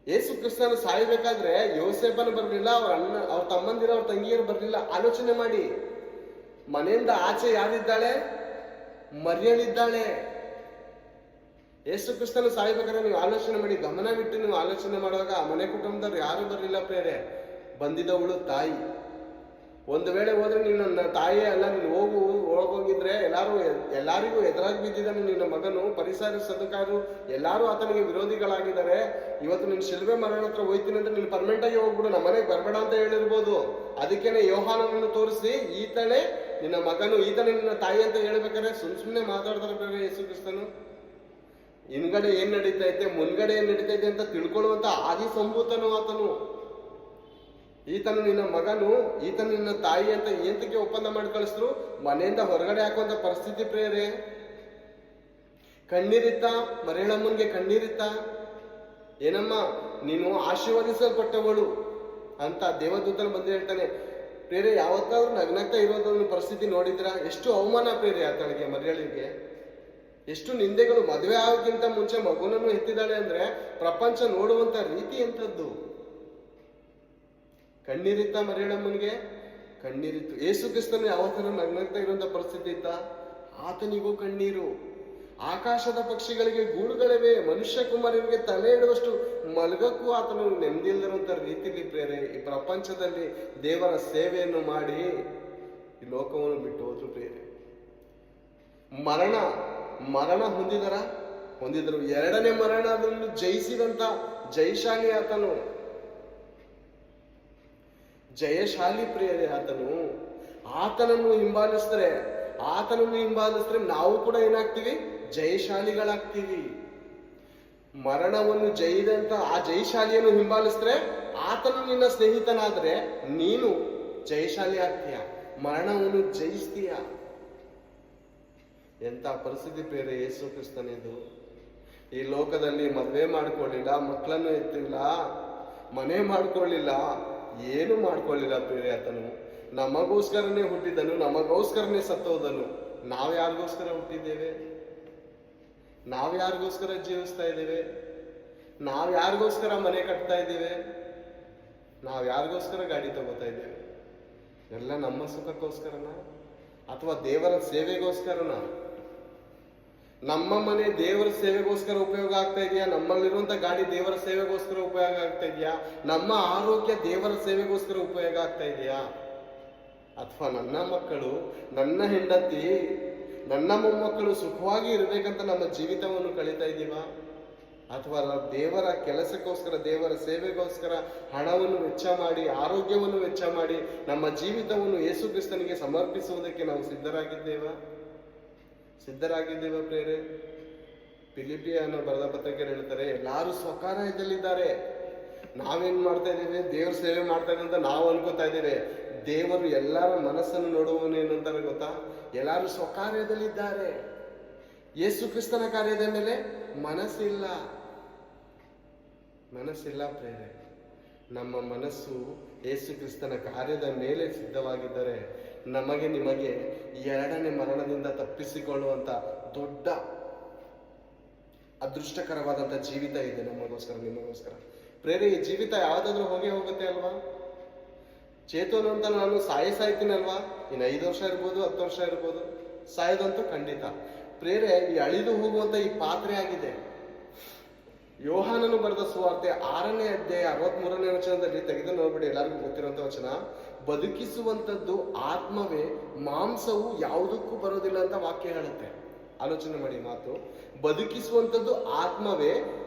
ಯೇಸು ಕ್ರಿಸ್ತನ ಸಾಯಬೇಕಾದ್ರೆ ಯೋಸೇಪನ ಬರಲಿಲ್ಲ, ಅವ್ರ ಅಣ್ಣ, ಅವ್ರ ತಮ್ಮಂದಿರ, ಅವ್ರ ತಂಗಿಯರು ಬರಲಿಲ್ಲ. ಆಲೋಚನೆ ಮಾಡಿ. ಮನೆಯಿಂದ ಆಚೆ ಯಾರಿದ್ದಾಳೆ? ಮರ್ಯಳಿದ್ದಾಳೆ ಯೇಸು ಕ್ರಿಸ್ತನ ಸಾಯ್ಬೇಕಾದ್ರೆ ನೀವು ಆಲೋಚನೆ ಮಾಡಿ ಗಮನವಿಟ್ಟು ನೀವು ಆಲೋಚನೆ ಮಾಡುವಾಗ ಆ ಮನೆ ಕುಟುಂಬದವ್ರು ಯಾರು ಬರಲಿಲ್ಲ ಪ್ರೇರೆ ಬಂದಿದ್ದವಳು ತಾಯಿ. ಒಂದು ವೇಳೆ ಹೋದ್ರೆ ನೀನು ನನ್ನ ತಾಯಿಯೇ ಅಲ್ಲ, ನೀನು ಹೋಗು, ಹೋಗೋಗಿದ್ರೆ ಎಲ್ಲರೂ ಎಲ್ಲಾರಿಗೂ ಎದುರಾಗಿ ಬಿದ್ದಿದ್ದಾನೆ ನಿನ್ನ ಮಗನು, ಪರಿಸರ ಸದಕಾರರು ಎಲ್ಲಾರು ಆತನಿಗೆ ವಿರೋಧಿಗಳಾಗಿದ್ದಾರೆ. ಇವತ್ತು ನೀನು ಶಿಲ್ವೆ ಮರಣ ಹತ್ರ ಹೋಯ್ತೀನಿ ಅಂದ್ರೆ ನೀನು ಪರ್ಮನೆಂಟ್ ಆಗಿ ಹೋಗ್ಬಿಡು ನಮ್ಮ ಮನೆಗೆ ಬರಬೇಡ ಅಂತ ಹೇಳಿರ್ಬೋದು. ಅದಕ್ಕೇನೆ ಯೋಹಾನನನ್ನು ತೋರಿಸಿ, ಈತನೇ ನಿನ್ನ ಮಗನು ಈತನೇ ನಿನ್ನ ತಾಯಿ ಅಂತ ಹೇಳ್ಬೇಕಾದ್ರೆ ಸುಮ್ ಸುಮ್ಮನೆ ಮಾತಾಡ್ತಾರೆ ಯೇಸು ಕ್ರಿಸ್ತನು. ಹಿಂದ್ಗಡೆ ಏನ್ ನಡೀತೈತೆ ಮುನ್ಗಡೆ ಏನ್ ನಡೀತೈತೆ ಅಂತ ತಿಳ್ಕೊಳ್ಳುವಂತ ಆದಿ ಸಂಭೂತನು ಆತನು. ಈತನು ನಿನ್ನ ಮಗನು, ಈತನು ನಿನ್ನ ತಾಯಿ ಅಂತ ಏಂತಕ್ಕೆ ಒಪ್ಪಂದ ಮಾಡಿ ಕಳಿಸಿದ್ರು? ಮನೆಯಿಂದ ಹೊರಗಡೆ ಹಾಕುವಂತ ಪರಿಸ್ಥಿತಿ ಪ್ರೇರೆ ಕಣ್ಣೀರಿತ್ತ ಮುಂದೆ ಕಣ್ಣೀರಿತ್ತ, ಏನಮ್ಮ, ನೀನು ಆಶೀರ್ವದಿಸಲ್ಪಟ್ಟವಳು ಅಂತ ದೇವದೂತನ ಬಂದು ಹೇಳ್ತಾನೆ. ಪ್ರೇರೆ, ಯಾವತ್ತಾದ್ರೂ ನಗ್ನಗ್ತಾ ಒಂದು ಪರಿಸ್ಥಿತಿ ನೋಡಿದ್ರ ಎಷ್ಟು ಅವಮಾನ ಪ್ರೇರೆ ಆತಳಿಗೆ ಮರಿಯಳಿಗೆ. ಎಷ್ಟು ನಿಂದೆಗಳು ಮದುವೆ ಆಗೋಕ್ಕಿಂತ ಮುಂಚೆ ಮಗುನನ್ನು ಎತ್ತಿದ್ದಾಳೆ ಅಂದ್ರೆ ಪ್ರಪಂಚ ನೋಡುವಂತ ರೀತಿ ಎಂಥದ್ದು? ಕಣ್ಣೀರಿತ್ತ ಮರಿಯಳಮ್ಮನಿಗೆ? ಕಣ್ಣೀರಿತ್ತು. ಏಸು ಕ್ರಿಸ್ತನು ಥರ ನಗ್ನಗ್ತಾ ಇರುವಂತ ಪರಿಸ್ಥಿತಿ ಇತ್ತ? ಆತನಿಗೂ ಕಣ್ಣೀರು. ಆಕಾಶದ ಪಕ್ಷಿಗಳಿಗೆ ಗೂಡುಗಳಿವೆ ಮನುಷ್ಯ ಕುಮಾರಿಗೆ ತಲೆ ಇಡುವಷ್ಟು ಮಲಗಕ್ಕೂ ಆತನು ನೆಮ್ಮದಿಲ್ಲದಿರುವಂತ ರೀತಿಯಲ್ಲಿ ಪ್ರೇರೆ, ಈ ಪ್ರಪಂಚದಲ್ಲಿ ದೇವರ ಸೇವೆಯನ್ನು ಮಾಡಿ ಈ ಲೋಕವನ್ನು ಬಿಟ್ಟು ಹೋದ್ರು ಪ್ರೇರೆ. ಮರಣ ಮರಣ ಹೊಂದಿದರ? ಹೊಂದಿದರು. ಎರಡನೇ ಮರಣವನ್ನು ಜಯಿಸಿದಂತ ಜಯಶಾಲಿ ಆತನು. ಜಯಶಾಲಿ ಪ್ರಿಯರೇ ಆತನು. ಆತನನ್ನು ಹಿಂಬಾಲಿಸಿದ್ರೆ ಆತನನ್ನು ಹಿಂಬಾಲಿಸಿದ್ರೆ ನಾವು ಕೂಡ ಏನಾಗ್ತೀವಿ? ಜಯಶಾಲಿಗಳಾಗ್ತೀವಿ. ಮರಣವನ್ನು ಜಯಿದಂತ ಆ ಜಯಶಾಲಿಯನ್ನು ಹಿಂಬಾಲಿಸಿದ್ರೆ ಆತನು ನಿನ್ನ ಸ್ನೇಹಿತನಾದ್ರೆ ನೀನು ಜಯಶಾಲಿ ಆಗ್ತೀಯ? ಮರಣವನ್ನು ಜಯಿಸ್ತೀಯ? ಎಂತ ಪರಿಸ್ಥಿತಿ ಬೇರೆ ಯೇಸು ಕ್ರಿಸ್ತನಿದು ಈ ಲೋಕದಲ್ಲಿ ಮದುವೆ ಮಾಡ್ಕೊಳ್ಳಿಲ್ಲ, ಮಕ್ಕಳನ್ನು ಎತ್ತಿಲ್ಲ, ಮನೆ ಮಾಡ್ಕೊಳ್ಳಿಲ್ಲ, ಏನು ಮಾಡ್ಕೊಳ್ಳಿಲ್ಲ ಬೇರೆ ಆತನು. ನಮಗೋಸ್ಕರನೇ ಹುಟ್ಟಿದನು, ನಮಗೋಸ್ಕರನೇ ಸತ್ತೋದನು. ನಾವು ಯಾರಿಗೋಸ್ಕರ ಹುಟ್ಟಿದ್ದೇವೆ? ನಾವ್ ಯಾರಿಗೋಸ್ಕರ ಜೀವಿಸ್ತಾ ಇದ್ದೇವೆ. ನಾವು ಯಾರಿಗೋಸ್ಕರ ಮನೆ ಕಟ್ತಾ ಇದ್ದೇವೆ. ನಾವು ಯಾರಿಗೋಸ್ಕರ ಗಾಡಿ ತಗೋತಾ ಇದ್ದೇವೆ. ಎಲ್ಲ ನಮ್ಮ ಸುಖಕ್ಕೋಸ್ಕರನ? ಅಥವಾ ದೇವರ ಸೇವೆಗೋಸ್ಕರನ? ನಮ್ಮ ಮನೆ ದೇವರ ಸೇವೆಗೋಸ್ಕರ ಉಪಯೋಗ ಆಗ್ತಾ ಇದೆಯಾ? ನಮ್ಮಲ್ಲಿರುವಂತ ಗಾಡಿ ದೇವರ ಸೇವೆಗೋಸ್ಕರ ಉಪಯೋಗ ಆಗ್ತಾ ಇದೆಯಾ? ನಮ್ಮ ಆರೋಗ್ಯ ದೇವರ ಸೇವೆಗೋಸ್ಕರ ಉಪಯೋಗ ಆಗ್ತಾ ಇದೆಯಾ? ಅಥವಾ ನನ್ನ ಮಕ್ಕಳು, ನನ್ನ ಹೆಂಡತಿ ನನ್ನ ಮೊಮ್ಮಕ್ಕಳು ಸುಖವಾಗಿ ಇರಬೇಕಂತ ನಮ್ಮ ಜೀವಿತವನ್ನು ಕಳೀತಾ ಇದ್ದೀವಾ ಅಥವಾ ದೇವರ ಕೆಲಸಕ್ಕೋಸ್ಕರ, ದೇವರ ಸೇವೆಗೋಸ್ಕರ ಹಣವನ್ನು ವೆಚ್ಚ ಮಾಡಿ, ಆರೋಗ್ಯವನ್ನು ವೆಚ್ಚ ಮಾಡಿ ನಮ್ಮ ಜೀವಿತವನ್ನು ಯೇಸು ಕ್ರಿಸ್ತನಿಗೆ ಸಮರ್ಪಿಸುವುದಕ್ಕೆ ನಾವು ಸಿದ್ಧರಾಗಿದ್ದೇವಾ? ಸಿದ್ಧರಾಗಿದ್ದೇವ ಪ್ರೇರೆ ಫಿಲಿಪಿಯ ಅನ್ನೋ ಬರೆದ ಪತ್ರಿಕೆಯಲ್ಲಿ ಹೇಳ್ತಾರೆ, ಎಲ್ಲಾರು ಸ್ವಕಾರ್ಯದಲ್ಲಿದ್ದಾರೆ. ನಾವೇನ್ ಮಾಡ್ತಾ ಇದ್ದೇವೆ? ದೇವ್ರ ಸೇವೆ ಮಾಡ್ತಾ ಇದ್ದೀವಿ ಅಂತ ನಾವು ಅನ್ಕೋತಾ ಇದ್ದೇವೆ. ದೇವರು ಎಲ್ಲರ ಮನಸ್ಸನ್ನು ನೋಡುವನು ಏನಂತಾರೆ ಗೊತ್ತಾ? ಎಲ್ಲಾರು ಸ್ವಕಾರ್ಯದಲ್ಲಿದ್ದಾರೆ. ಯೇಸು ಕ್ರಿಸ್ತನ ಕಾರ್ಯದ ಮೇಲೆ ಮನಸ್ಸಿಲ್ಲ. ಮನಸ್ಸಿಲ್ಲ ಪ್ರೇರೆ. ನಮ್ಮ ಮನಸ್ಸು ಯೇಸು ಕ್ರಿಸ್ತನ ಕಾರ್ಯದ ಮೇಲೆ ಸಿದ್ಧವಾಗಿದ್ದರೆ ನಮಗೆ ನಿಮಗೆ ಎರಡನೇ ಮರಣದಿಂದ ತಪ್ಪಿಸಿಕೊಳ್ಳುವಂತ ದೊಡ್ಡ ಅದೃಷ್ಟಕರವಾದಂತ ಜೀವಿತ ಇದೆ ನಮಗೋಸ್ಕರ, ನಿಮಗೋಸ್ಕರ. ಪ್ರೇರೆ, ಈ ಜೀವಿತ ಯಾವುದಾದ್ರೂ ಹೋಗೇ ಹೋಗುತ್ತೆ ಅಲ್ವಾ? ಚೇತೋನು ಅಂತ ನಾನು ಸಾಯಿ ಸಾಯ್ತೀನಲ್ವಾ? ಇನ್ನು ಐದು ವರ್ಷ ಇರ್ಬೋದು, ಹತ್ತು ವರ್ಷ ಇರ್ಬೋದು. ಸಾಯೋದಂತೂ ಖಂಡಿತ. ಪ್ರೇರೆ, ಈ ಅಳಿದು ಹೋಗುವಂತ ಈ ಪಾತ್ರೆ ಆಗಿದೆ. ಯೋಹಾನನು ಬರೆದ ಸುವಾರ್ತೆ ಆರನೇ ಅಧ್ಯಾಯ ಅರವತ್ಮೂರನೇ ವಚನದಲ್ಲಿ ತೆಗೆದು ನೋಡ್ಬಿಡಿ, ಎಲ್ಲರಿಗೂ ಗೊತ್ತಿರುವಂತ ವಚನ. ಬದುಕಿಸುವಂತದ್ದು ಆತ್ಮವೇ, ಮಾಂಸವು ಯಾವುದಕ್ಕೂ ಬರೋದಿಲ್ಲ ಅಂತ ವಾಕ್ಯ ಹೇಳುತ್ತೆ. ಆಲೋಚನೆ ಮಾಡಿ ಮಾತು. ಬದುಕಿಸುವಂತದ್ದು ಆತ್ಮವೇ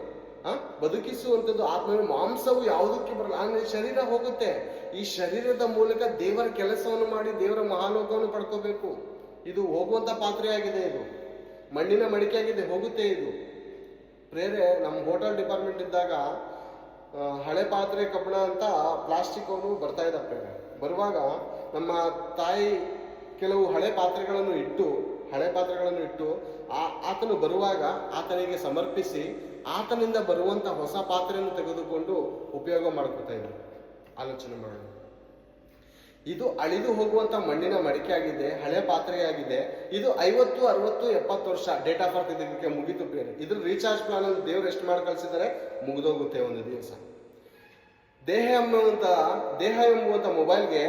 ಆ ಬದುಕಿಸುವಂತದ್ದು ಆತ್ಮವೇ, ಮಾಂಸವು ಯಾವುದಕ್ಕೆ ಬರಲ್ಲ. ಅಂದ್ರೆ ಶರೀರ ಹೋಗುತ್ತೆ. ಈ ಶರೀರದ ಮೂಲಕ ದೇವರ ಕೆಲಸವನ್ನು ಮಾಡಿ ದೇವರ ಮಹಾಲೋಕವನ್ನು ಪಡ್ಕೋಬೇಕು. ಇದು ಹೋಗುವಂತ ಪಾತ್ರೆ ಆಗಿದೆ ಇದು. ಮಣ್ಣಿನ ಮಡಿಕೆ ಆಗಿದೆ ಹೋಗುತ್ತೆ ಇದು. ಪ್ರೇರೆ ನಮ್ಮ ಹೋಟೆಲ್ ಡಿಪಾರ್ಟ್ಮೆಂಟ್ ಇದ್ದಾಗ ಹಳೆ ಪಾತ್ರೆ, ಕಬ್ಬಣ ಅಂತ ಪ್ಲಾಸ್ಟಿಕ್ ಅವನು ಬರ್ತಾ ಇದ್ದ ಪ್ರೇರೆ. ಬರುವಾಗ ನಮ್ಮ ತಾಯಿ ಕೆಲವು ಹಳೆ ಪಾತ್ರೆಗಳನ್ನು ಇಟ್ಟು, ಹಳೆ ಪಾತ್ರೆಗಳನ್ನು ಇಟ್ಟು, ಆ, ಆತನು ಬರುವಾಗ ಆತನಿಗೆ ಸಮರ್ಪಿಸಿ, ಆತನಿಂದ ಬರುವಂತ ಹೊಸ ಪಾತ್ರೆಯನ್ನು ತೆಗೆದುಕೊಂಡು ಉಪಯೋಗ ಮಾಡ್ಕೊತಾ ಇದ್ರು. ಆಲೋಚನೆ ಮಾಡೋಣ ಇದು ಅಳಿದು ಹೋಗುವಂತ ಮಣ್ಣಿನ ಮಡಿಕೆ ಆಗಿದೆ, ಹಳೆ ಪಾತ್ರೆಯಾಗಿದೆ ಇದು ಐವತ್ತು, ಅರವತ್ತು, ಎಪ್ಪತ್ತು ವರ್ಷ ಡೇಟ್ ಆಫ್ ಬರ್ತ್ ಇದಕ್ಕೆ ಮುಗಿತು ಬೇರೆ. ಇದ್ರ ರೀಚಾರ್ಜ್ ಪ್ಲಾನ್ ಅಲ್ಲಿ ದೇವ್ರು ಎಷ್ಟು ಮಾಡಿ ಕಳ್ಸಿದ್ದಾರೆ? ಮುಗಿದೋಗುತ್ತೆ ಒಂದು ದಿವಸ. ದೇಹ ಎಂಬುವಂತ ದೇಹ ಎಂಬುವಂತ ಮೊಬೈಲ್ಗೆ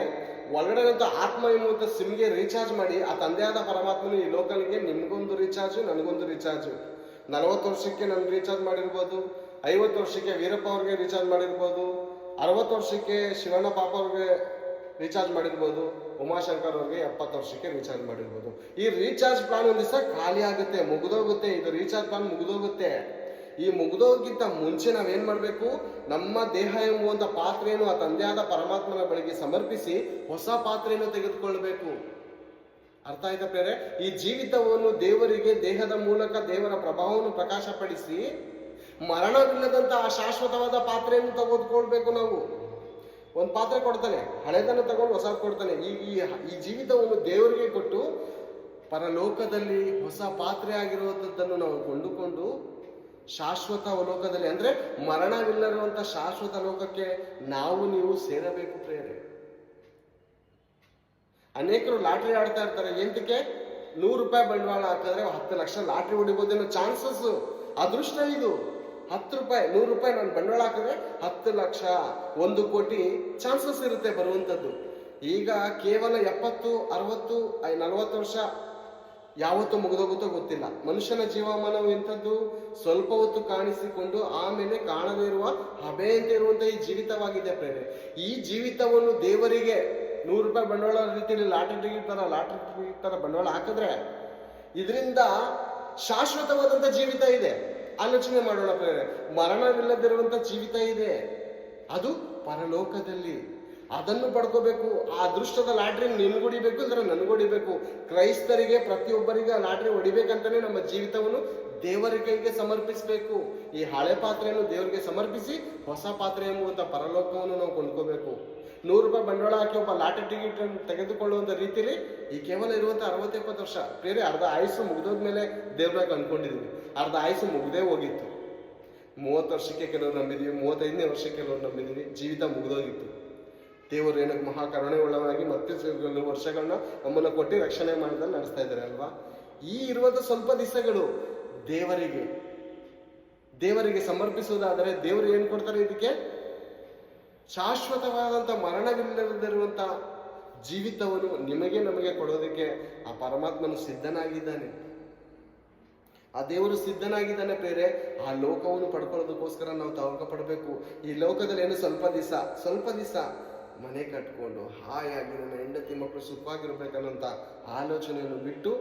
ಒಳಗಡೆ ಆತ್ಮ ಎಂಬುವಂತ ಸಿಮ್ಗೆ ರೀಚಾರ್ಜ್ ಮಾಡಿ ಆ ತಂದೆಯಾದ ಪರಮಾತ್ಮನು ಈ ಲೋಕಲ್ಗೆ ನಿಮ್ಗೊಂದು ರೀಚಾರ್ಜ್ ನನಗೊಂದು ರೀಚಾರ್ಜ್ ನಲವತ್ತು ವರ್ಷಕ್ಕೆ ನಾನು ರೀಚಾರ್ಜ್ ಮಾಡಿರ್ಬೋದು, ಐವತ್ತು ವರ್ಷಕ್ಕೆ ವೀರಪ್ಪ ಅವ್ರಿಗೆ ರೀಚಾರ್ಜ್ ಮಾಡಿರ್ಬೋದು ಅರವತ್ತು ವರ್ಷಕ್ಕೆ ಶಿವಣ್ಣ ಪಾಪ ಅವ್ರಿಗೆ ರೀಚಾರ್ಜ್ ಮಾಡಿರ್ಬೋದು, ಉಮಾಶಂಕರ್ ಅವ್ರಿಗೆ ಎಪ್ಪತ್ತು ವರ್ಷಕ್ಕೆ ರೀಚಾರ್ಜ್ ಮಾಡಿರ್ಬೋದು. ಈ ರೀಚಾರ್ಜ್ ಪ್ಲಾನ್ ಒಂದು ದಿವಸ ಖಾಲಿ ಆಗುತ್ತೆ, ಮುಗಿದೋಗುತ್ತೆ. ಇದು ರೀಚಾರ್ಜ್ ಪ್ಲಾನ್ ಮುಗಿದೋಗುತ್ತೆ. ಈ ಮುಗಿದೋಗಿಂತ ಮುಂಚೆ ನಾವೇನು ಮಾಡಬೇಕು? ನಮ್ಮ ದೇಹ ಎಂಬುವಂತ ಪಾತ್ರೆಯನ್ನು ಆ ತಂದೆಯಾದ ಪರಮಾತ್ಮನ ಬಳಿಗೆ ಸಮರ್ಪಿಸಿ ಹೊಸ ಪಾತ್ರೆಯನ್ನು ತೆಗೆದುಕೊಳ್ಬೇಕು. ಅರ್ಥ ಆಯ್ತಾ ಬೇರೆ ಈ ಜೀವಿತವನ್ನು ದೇವರಿಗೆ, ದೇಹದ ಮೂಲಕ ದೇವರ ಪ್ರಭಾವವನ್ನು ಪ್ರಕಾಶಪಡಿಸಿ ಮರಣವಿಲ್ಲದಂತ ಆ ಶಾಶ್ವತವಾದ ಪಾತ್ರೆಯನ್ನು ತೆಗೆದುಕೊಳ್ಬೇಕು ನಾವು. ಒಂದು ಪಾತ್ರೆ ಕೊಡ್ತಾನೆ ಹಳೆದನ್ನು ತಗೊಂಡು ಹೊಸ ಕೊಡ್ತಾನೆ. ಈ ಈ ಜೀವಿತವನ್ನು ದೇವರಿಗೆ ಕೊಟ್ಟು ಪರಲೋಕದಲ್ಲಿ ಹೊಸ ಪಾತ್ರೆ ಆಗಿರುವಂಥದ್ದನ್ನು ನಾವು ಕೊಂಡುಕೊಂಡು ಶಾಶ್ವತ ಲೋಕದಲ್ಲಿ, ಅಂದ್ರೆ ಮರಣವಿಲ್ಲರುವಂತ ಶಾಶ್ವತ ಲೋಕಕ್ಕೆ ನಾವು ನೀವು ಸೇರಬೇಕು ಪ್ರೇರೆ ಅನೇಕರು ಲಾಟ್ರಿ ಆಡ್ತಾ ಇರ್ತಾರೆ ಎಂತಕ್ಕೆ ನೂರು ರೂಪಾಯಿ ಬಂಡವಾಳ ಹಾಕಿದ್ರೆ ಹತ್ತು ಲಕ್ಷ ಲಾಟ್ರಿ ಹೊಡಿಬೋದೇನೋ ಚಾನ್ಸಸ್ ಅದೃಷ್ಟ ಇದು. ಹತ್ತು ರೂಪಾಯಿ, ನೂರು ರೂಪಾಯಿ ನಾನು ಬಂಡವಾಳ ಹಾಕಿದ್ರೆ ಹತ್ತು ಲಕ್ಷ, ಒಂದು ಕೋಟಿ ಚಾನ್ಸಸ್ ಇರುತ್ತೆ ಬರುವಂಥದ್ದು ಈಗ ಕೇವಲ ಎಪ್ಪತ್ತು, ಅರವತ್ತು ನಲವತ್ತು ವರ್ಷ ಯಾವತ್ತು ಮುಗಿದೋಗುತ್ತೋ ಗೊತ್ತಿಲ್ಲ. ಮನುಷ್ಯನ ಜೀವಮಾನವು ಎಂಥದ್ದು? ಸ್ವಲ್ಪ ಹೊತ್ತು ಕಾಣಿಸಿಕೊಂಡು ಆಮೇಲೆ ಕಾಣದೇ ಇರುವ ಹಬೆಯಂತೆ ಇರುವಂತಹ ಈ ಜೀವಿತವಾಗಿದೆ ಪ್ರೇರೆ ಈ ಜೀವಿತವನ್ನು ದೇವರಿಗೆ ನೂರು ರೂಪಾಯಿ ಬಂಡವಾಳ ರೀತಿಯಲ್ಲಿ ಲಾಟ್ರಿ ಟಿಕೆಟ್ ತರ, ಲಾಟ್ರಿ ಟಿಕೆಟ್ ತರ ಬಂಡವಾಳ ಹಾಕಿದ್ರೆ ಇದರಿಂದ ಶಾಶ್ವತವಾದಂತ ಜೀವಿತ ಇದೆ. ಆಲೋಚನೆ ಮಾಡೋಣ ಮರಣವಿಲ್ಲದಿರುವಂತ ಜೀವಿತ ಇದೆ. ಅದು ಪರಲೋಕದಲ್ಲಿ. ಅದನ್ನು ಪಡ್ಕೋಬೇಕು. ಆ ಅದೃಷ್ಟದ ಲಾಟ್ರಿ ನಿನ್ಗೊಡಿಬೇಕು ಅಂದ್ರೆ ನನ್ಗೊಡಿಬೇಕು ಕ್ರೈಸ್ತರಿಗೆ, ಪ್ರತಿಯೊಬ್ಬರಿಗೆ ಲಾಟ್ರಿ ಹೊಡಿಬೇಕಂತಾನೆ ನಮ್ಮ ಜೀವಿತವನ್ನು ದೇವರ ಕೈಗೆ ಸಮರ್ಪಿಸಬೇಕು. ಈ ಹಳೆ ಪಾತ್ರೆಯನ್ನು ದೇವರಿಗೆ ಸಮರ್ಪಿಸಿ ಹೊಸ ಪಾತ್ರೆ ಎಂಬುವಂತ ಪರಲೋಕವನ್ನು ನಾವು ಕೊಂಡ್ಕೋಬೇಕು. ನೂರು ರೂಪಾಯಿ ಬಂಡವಾಳ ಹಾಕಿ ಒಬ್ಬ ಲಾಟರಿ ಟಿಕೆಟ್ ತೆಗೆದುಕೊಳ್ಳುವಂಥ ರೀತಿಯಲ್ಲಿ ಈ ಕೇವಲ ಇರುವಂಥ ಅರವತ್ತೆಪ್ಪತ್ತು ವರ್ಷ, ಬೇರೆ ಅರ್ಧ ಆಯುಸ್ಸು ಮುಗಿದೋದ್ಮೇಲೆ ದೇವ್ರಾಗ ಅನ್ಕೊಂಡಿದೀವಿ ಅರ್ಧ ಆಯುಸ್ಸು ಮುಗ್ದೇ ಹೋಗಿತ್ತು. ಮೂವತ್ತು ವರ್ಷಕ್ಕೆ ಕೆಲವರು ನಂಬಿದ್ವಿ, ಮೂವತ್ತೈದನೇ ವರ್ಷಕ್ಕೆ ಕೆಲವರು ನಂಬಿದೀವಿ, ಜೀವಿತ ಮುಗಿದೋಗಿತ್ತು. ದೇವರು ಏನಕ್ಕೆ ಮಹಾ ಕರುಣೆ ಉಳ್ಳವರಾಗಿ ಮತ್ತೆ ಕೆಲವು ವರ್ಷಗಳನ್ನ ನಮ್ಮನ್ನು ಕೊಟ್ಟು ರಕ್ಷಣೆ ಮಾಡಿದ ನಡೆಸ್ತಾ ಇದ್ದಾರೆ ಅಲ್ವಾ? ಈ ಇರುವಂಥ ಸ್ವಲ್ಪ ದಿವಸಗಳು ದೇವರಿಗೆ ದೇವರಿಗೆ ಸಮರ್ಪಿಸುವುದಾದರೆ ದೇವರು ಏನು ಕೊಡ್ತಾರೆ ಇದಕ್ಕೆ? ಶಾಶ್ವತವಾದಂತ ಮರಣವಿಲ್ಲದಿರುವಂಥ ಜೀವಿತವನ್ನು ನಿಮಗೆ ನಮಗೆ ಕೊಡೋದಕ್ಕೆ ಆ ಪರಮಾತ್ಮನು ಸಿದ್ಧನಾಗಿದ್ದಾನೆ. ಆ ದೇವರು ಸಿದ್ಧನಾಗಿದ್ದಾನೆ ಬೇರೆ ಆ ಲೋಕವನ್ನು ಪಡ್ಕೊಳ್ಳೋದಕ್ಕೋಸ್ಕರ ನಾವು ತವಕ ಪಡಬೇಕು. ಈ ಲೋಕದಲ್ಲಿ ಏನು ಸ್ವಲ್ಪ ದಿವಸ ಸ್ವಲ್ಪ ದಿವಸ ಮನೆ ಕಟ್ಕೊಂಡು ಹಾಯಾಗಿ ನನ್ನ ಹೆಂಡತಿ ಮಕ್ಕಳು ಸುಖವಾಗಿರ್ಬೇಕನ್ನೋಂಥ ಆಲೋಚನೆಯನ್ನು ಬಿಟ್ಟು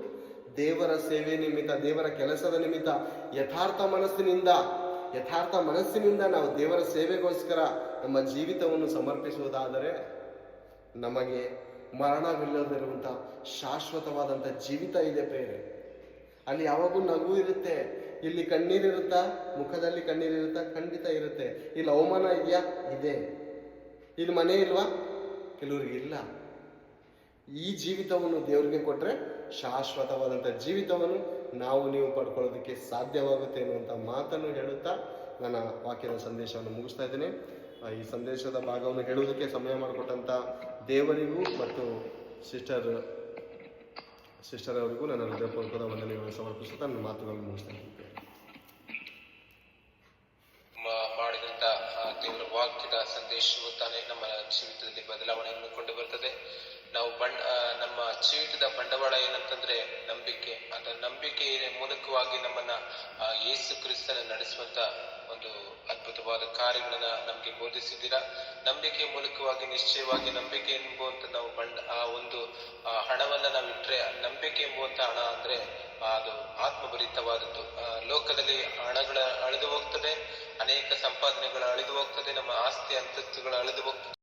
ದೇವರ ಸೇವೆ ನಿಮಿತ್ತ, ದೇವರ ಕೆಲಸದ ನಿಮಿತ್ತ ಯಥಾರ್ಥ ಮನಸ್ಸಿನಿಂದ ಯಥಾರ್ಥ ಮನಸ್ಸಿನಿಂದ ನಾವು ದೇವರ ಸೇವೆಗೋಸ್ಕರ ನಮ್ಮ ಜೀವಿತವನ್ನು ಸಮರ್ಪಿಸುವುದಾದರೆ ನಮಗೆ ಮರಣವಿಲ್ಲದಿರುವಂಥ ಶಾಶ್ವತವಾದಂಥ ಜೀವಿತ ಇದೆ ಬೇರೆ ಅಲ್ಲಿ ಯಾವಾಗೂ ನಗು ಇರುತ್ತೆ. ಇಲ್ಲಿ ಕಣ್ಣೀರಿರುತ್ತಾ ಮುಖದಲ್ಲಿ ಕಣ್ಣೀರಿರುತ್ತಾ ಖಂಡಿತ ಇರುತ್ತೆ. ಇಲ್ಲಿ ಅವಮಾನ ಇದೆಯಾ? ಇದೆ. ಇಲ್ಲಿ ಮನೆ ಇಲ್ವಾ? ಕೆಲವರಿಗೆ ಇಲ್ಲ. ಈ ಜೀವಿತವನ್ನು ದೇವರಿಗೆ ಕೊಟ್ರೆ ಶಾಶ್ವತವಾದಂಥ ಜೀವಿತವನ್ನು ನಾವು ನೀವು ಪಡ್ಕೊಳ್ಳೋದಕ್ಕೆ ಸಾಧ್ಯವಾಗುತ್ತೆ ಅನ್ನುವಂಥ ಮಾತನ್ನು ಹೇಳುತ್ತಾ ನನ್ನ ವಾಕ್ಯದ ಸಂದೇಶವನ್ನು ಮುಗಿಸ್ತಾ ಇದ್ದೇನೆ. ಈ ಸಂದೇಶದ ಭಾಗವನ್ನು ಹೇಳುವುದಕ್ಕೆ ಸಮಯ ಮಾಡಿಕೊಟ್ಟಂತ ದೇವರಿಗೂ ಮತ್ತು ಸಿಸ್ಟರ್ ಸಿಸ್ಟರ್ ಅವರಿಗೂ ನನ್ನ ಹೃದಯಪೂರ್ವಕದ ವಂದನೆಗಳನ್ನು ಸಮರ್ಪಿಸುತ್ತಾ ನನ್ನ ಮಾತುಗಳನ್ನು ಮುಗಿಸ್ತಾ ಮಾಡಿದಂತ ದೇವರ ವಾಕ್ಯದ ಸಂದೇಶವು ತಾನೇ ನಮ್ಮ ಜೀವಿತದಲ್ಲಿ ಬದಲಾವಣೆಯನ್ನು ಕೊಂಡು ಬರ್ತದೆ ನಾವು ಬಂಡ ನಮ್ಮ ಜೀವಿತದ ಬಂಡವಾಳ ಏನಂತಂದ್ರೆ ನಂಬಿಕೆ. ಅದರ ನಂಬಿಕೆ ಮೂಲಕವಾಗಿ ನಮ್ಮನ್ನ ಯೇಸು ಕ್ರಿಸ್ತನ ನಡೆಸುವಂತ ಒಂದು ಅದ್ಭುತವಾದ ಕಾರ್ಯಗಳನ್ನ ನಮ್ಗೆ ಬೋಧಿಸಿದ್ದೀರಾ? ನಂಬಿಕೆ ಮೂಲಕವಾಗಿ, ನಿಶ್ಚಯವಾಗಿ ನಂಬಿಕೆ ಎಂಬುವಂತ ನಾವು ಬಂಡ ಆ ಒಂದು ಹಣವನ್ನ ನಾವು ಇಟ್ರೆ ನಂಬಿಕೆ ಎಂಬುವಂತ ಹಣ ಅಂದ್ರೆ ಅದು ಆತ್ಮಭರಿತವಾದದ್ದು. ಲೋಕದಲ್ಲಿ ಹಣಗಳ ಅಳಿದು ಹೋಗ್ತದೆ, ಅನೇಕ ಸಂಪಾದನೆಗಳು ಅಳಿದು ಹೋಗ್ತದೆ, ನಮ್ಮ ಆಸ್ತಿ ಅಂತಸ್ತುಗಳು ಅಳಿದು ಹೋಗ್ತದೆ.